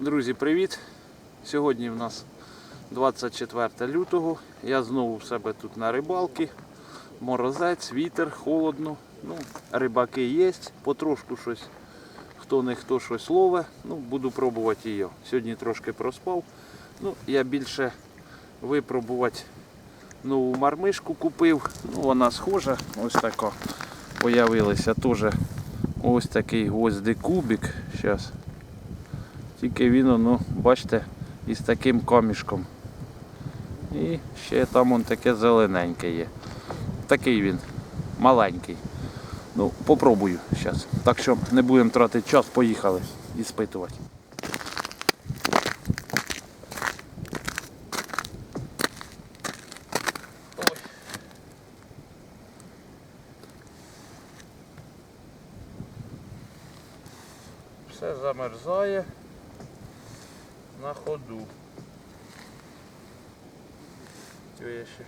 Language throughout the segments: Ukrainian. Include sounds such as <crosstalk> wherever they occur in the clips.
Друзі, привіт! Сьогодні в нас 24 лютого. Я знову в себе тут на рибалці. Морозець, вітер, холодно. Ну, рибаки є, потрошку щось, хто не хто щось лове. Ну, буду пробувати я. Сьогодні трошки проспав. Ну, я більше випробувати нову мармишку купив. Ну, вона схожа, ось така. Появилася теж ось такий гвоздий кубик. Тільки він, ну, бачите, із таким камішком. І ще там он таке зелененьке є. Такий він, маленький. Ну, попробую зараз. Так що не будемо тратити час, поїхали іспитувати. Ой. Все замерзає на ходу. Тьоє ще.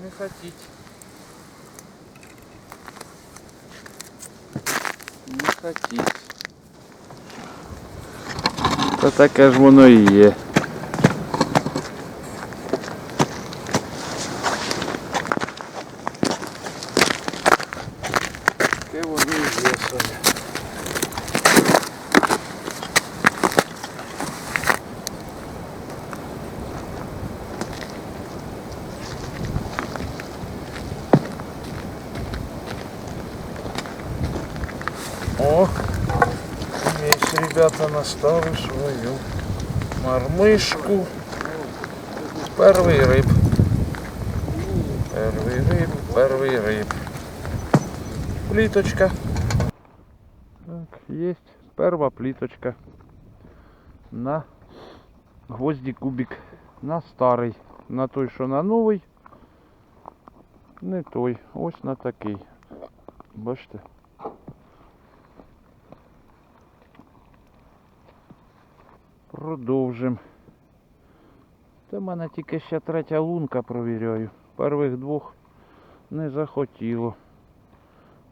Так, не хотіть. Не хотіть. Та таке ж воно і є. мармишку. Первый рыб. Первый рыб, первый рыб. Плиточка. Так, есть перва плиточка. На гвозді кубик. На старий. На той, що на новий. Не той. Ось на такий. Бачите? Продовжим. Це в мене тільки ще третя лунка провіряю. Первих двох не захотіло.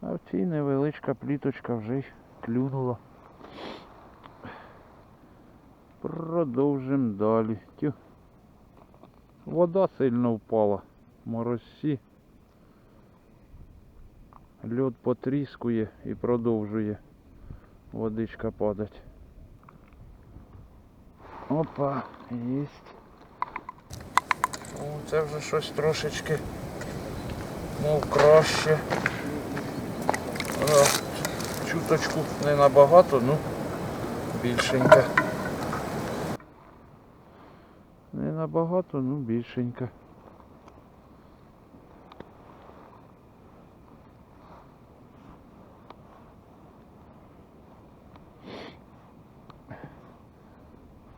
А в цій невеличка пліточка вже й клюнула. Продовжим далі. Тю. Вода сильно впала. Морозці. Льод потріскує і продовжує водичка падать. Опа, єсть. О, це вже щось трошечки, мов краще. Чуточку не набагато, ну більшенька. Не набагато, ну більшенька.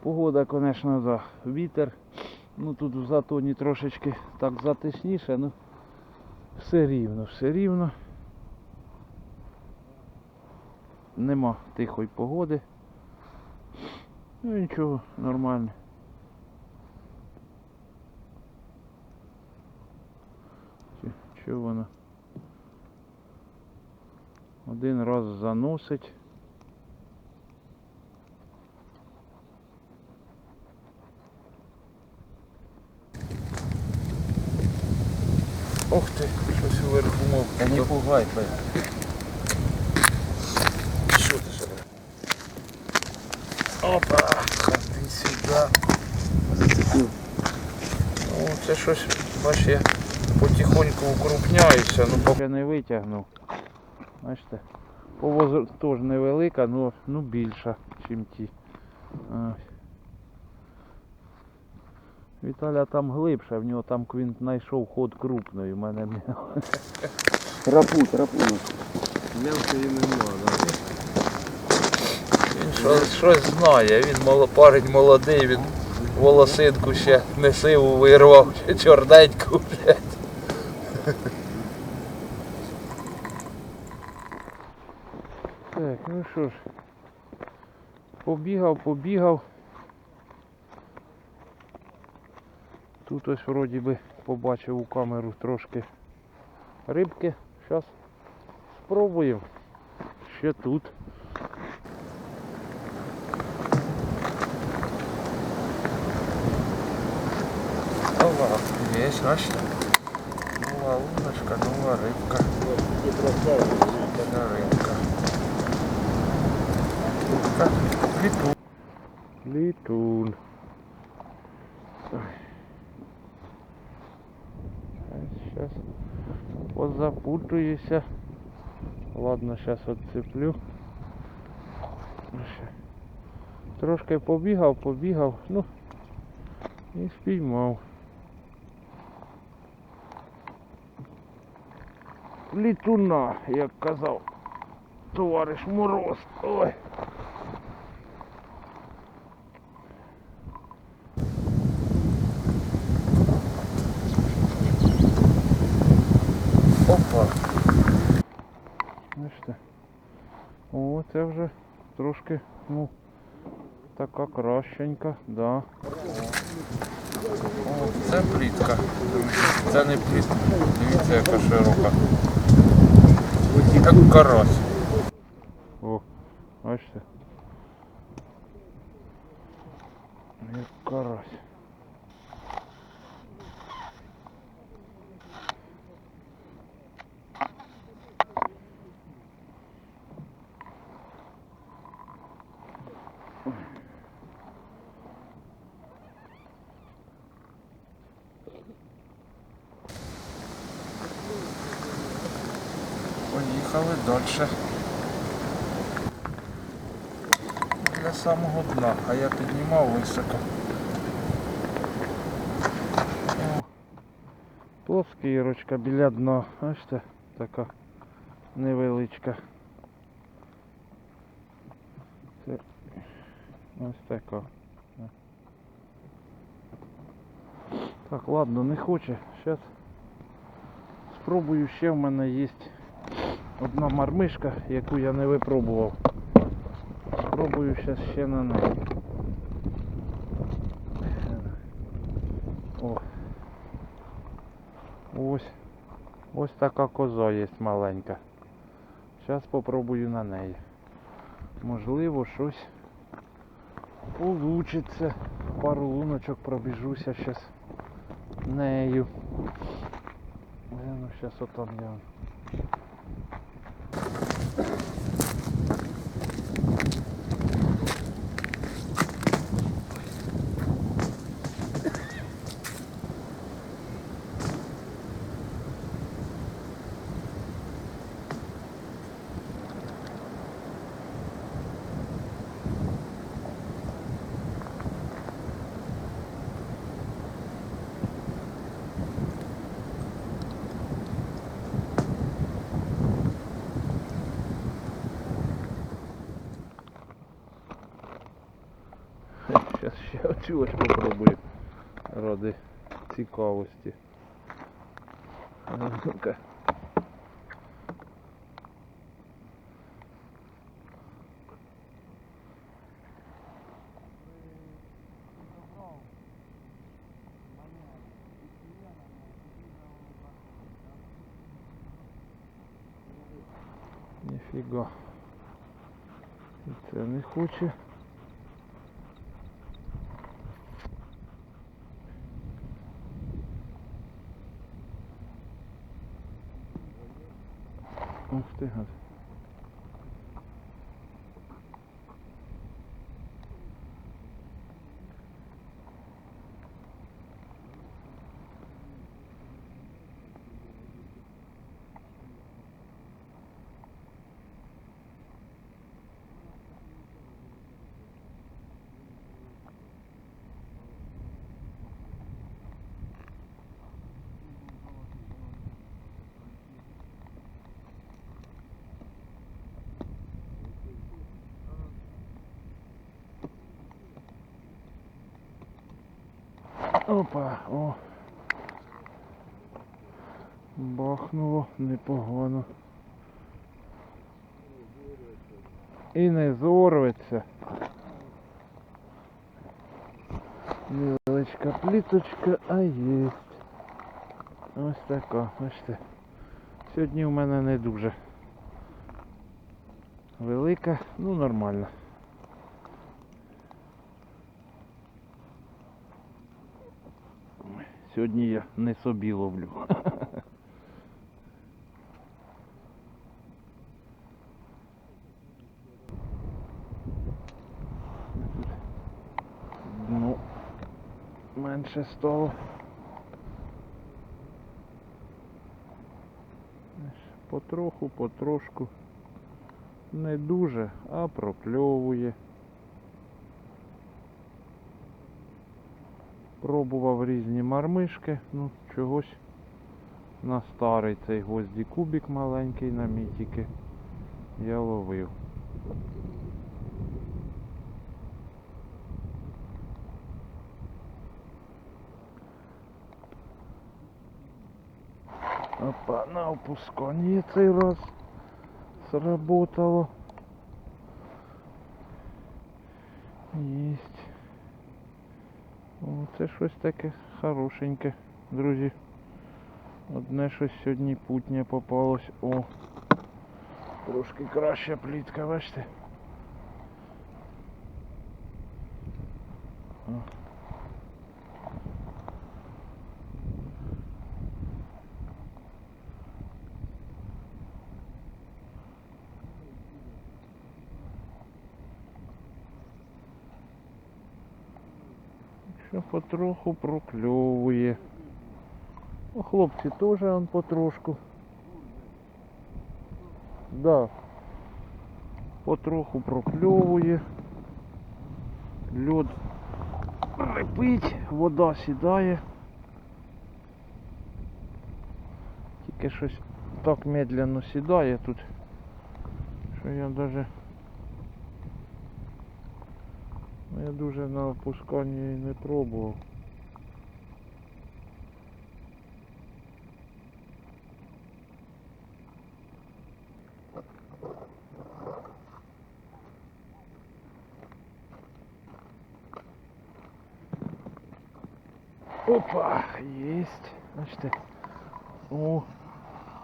Погода, звісно, да. Вітер. Ну тут в затоні трошечки так затишніше, ну все рівно, все рівно. Нема тихої погоди. Ну нічого, нормально. Що воно? Один раз заносить. Ох ти, щось вверху мов. Та не пугай, Пе. Що ти себе? Опа! Ходи сюди. Зацепив. Ну, це щось, бач, я потихоньку укрупняюся, ну поки не витягнув. Бачите? Повозу теж невелика, ну, ну більша, ніж ті. Ось. Віталя там глибше, в нього там він знайшов ход крупної, в мене не- <laughs> Рапут, рапут. Мелкої нема, да. Він щось, щось знає, він парень молодий, він волосинку ще не сиву вирвав, <laughs> чорненьку, блядь. Так, ну що ж. Побігав, побігав. Тут ось вроді би побачив у камеру трошки рибки. Зараз спробуємо. Ще тут. Нова, є, бачите? Нова удочка, нова рибка. Одна рибка. Літун. Літун. Сейчас позапутаюся. Ладно, сейчас отцеплю. Трошки побігав, побігав, ну і спіймав. Літуна, як казав товариш Мороз. Ой. це вже трошки, ну, така кращенька, да. О, це плітка. Це не плітка. Дивіться, яка широка. Як карась. О, бачите? Як карась. Поїхали далі. Для самого дна, а я піднімав високо. О, Плоскірочка біля дна, бачите, така невеличка. Це ось така. Так, ладно, не хоче. Зараз спробую ще в мене є одна мармишка, яку я не випробував. Спробую зараз ще на неї. О. Ось. Ось така коза є маленька. Зараз попробую на неї. Можливо, щось получиться. Пару луночок пробіжуся зараз нею. Ну, зараз отам я. Зараз ще оцю ось попробую ради цікавості. А Ну-ка. Ніфіга. І Це не хоче. Ух ти гад. Опа, о. Бахнуло непогано. І не зорветься. Невеличка пліточка, а є. Ось така, бачите. Сьогодні в мене не дуже велика, ну нормально. Ой, Сьогодні я не собі ловлю. <laughs> Ну, менше стало. Потроху, потрошку. Не дуже, а прокльовує. Пробував різні мармишки, ну чогось на старий цей гвозді кубик маленький на мій тільки я ловив. Опа, на опусканні цей раз сработало. Єсть. Це щось таке хорошеньке, друзі. Одне щось сьогодні путнє попалось. О! Трошки краща плітка, бачите? Що потроху прокльовує. Ну, хлопці теж он потрошку. Да. Потроху прокльовує. Льод репить, вода сідає. Тільки щось так медленно сідає тут, що я даже Ну, я дуже на опусканні не пробував. Опа, єсть. Бачите. О,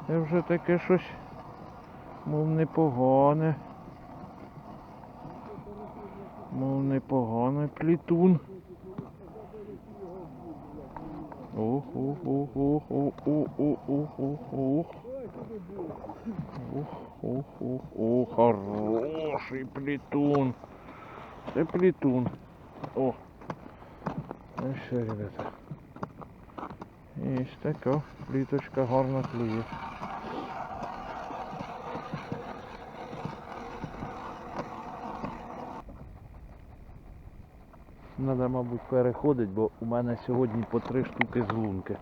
це вже таке щось, мов непогане. Мов непоганий плітун. Ох, ох, ох, ох, ох, ох, ох, ох, ох, ох. Ох, ох, ох, ох, хороший плітун. Це плітун. О. Ну що, ребята. Є така пліточка гарно клює. Надо, мабуть, переходити, бо у мене сьогодні по три штуки з лунки.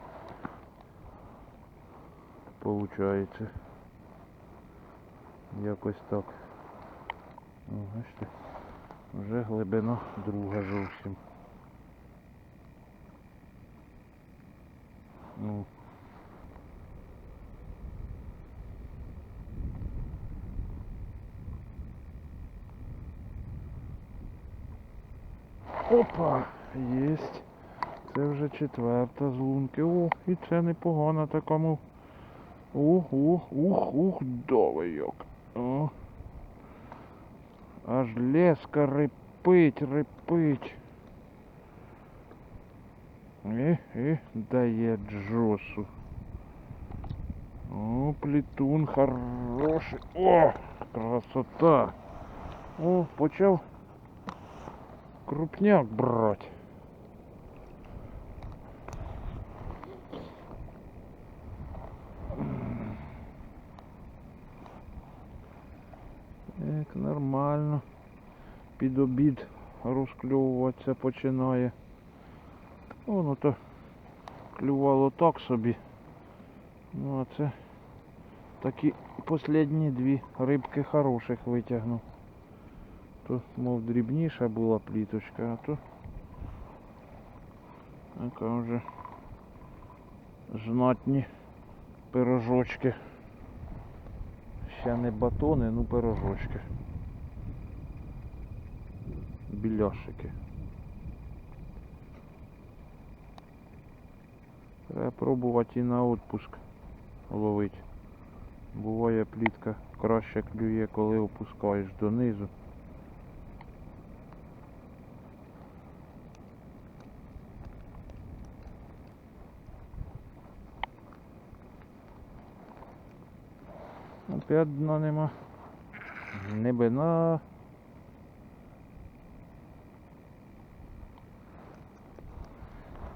Получається. Якось так. О, бачите, вже глибина друга зовсім. Ну. Опа, єсть. Це вже четверта з лунки. О, і це непогано такому. Ух, ух, ух, ух, давай як. О. Аж леска рипить, рипить. І, і дає джосу. О, плітун хороший. О, красота. О, почав крупняк брать. Так, нормально. Під обід розкльовуватися починає. Воно то клювало так собі. Ну а це такі последні дві рибки хороших витягнув. То, мов дрібніша була пліточка, а то така вже знатні пирожочки. Ще не батони, ну пирожочки. Біляшики. Треба пробувати і на відпуск ловити. Буває плітка краще клює, коли опускаєш донизу. Опять дна нема. Небина.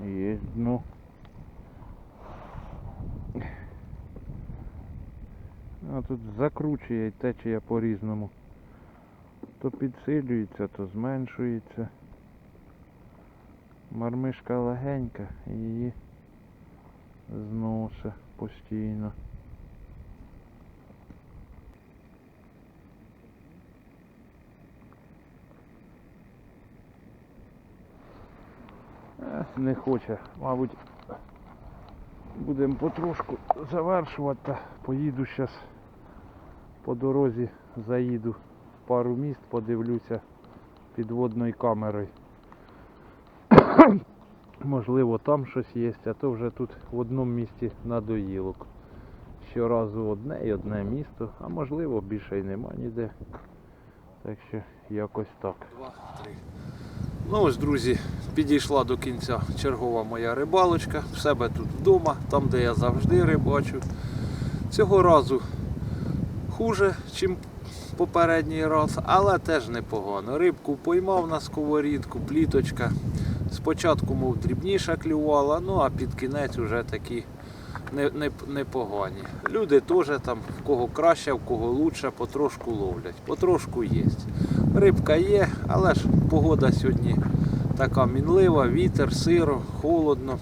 Є дно. А тут закручує і течія по-різному. То підсилюється, то зменшується. Мармишка легенька і її зносить постійно. Не хоче, мабуть, будемо потрошку завершувати. та Поїду зараз по дорозі, заїду в пару міст, подивлюся підводною камерою. <coughs> Можливо, там щось є, а то вже тут в одному місті надоїлок. Щоразу одне і одне місто, а можливо більше й нема ніде. Так що якось так. Два, три. Ну ось, друзі, підійшла до кінця чергова моя рибалочка. В себе тут вдома, там де я завжди рибачу. Цього разу хуже, ніж попередній раз, але теж непогано. Рибку поймав на сковорідку, пліточка. Спочатку, мов дрібніша клювала, ну а під кінець вже такі не- не- непогані. Люди теж там, в кого краще, в кого лучше, потрошку ловлять. Потрошку є. Рибка є, але ж погода сьогодні така мінлива, вітер, сиро, холодно.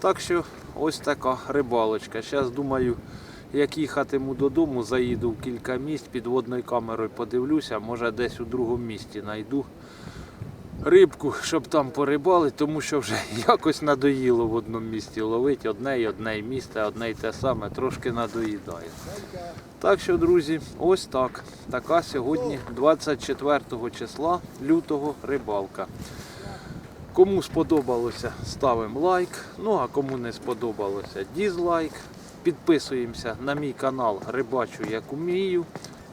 Так що ось така рибалочка. Зараз думаю, як їхатиму додому, заїду в кілька місць підводною камерою подивлюся, може десь у другому місті знайду рибку, щоб там порибали, тому що вже <laughs> якось надоїло в одному місті ловити одне і одне місце, одне й те саме, трошки надоїдає. Так що, друзі, ось так. Така сьогодні, 24 числа лютого рибалка. Кому сподобалося, ставимо лайк. Ну а кому не сподобалося, дізлайк. Підписуємося на мій канал Рибачу як умію.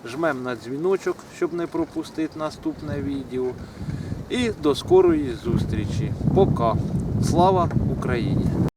Жмем на дзвіночок, щоб не пропустити наступне відео. І до скорої зустрічі. Пока. Слава Україні!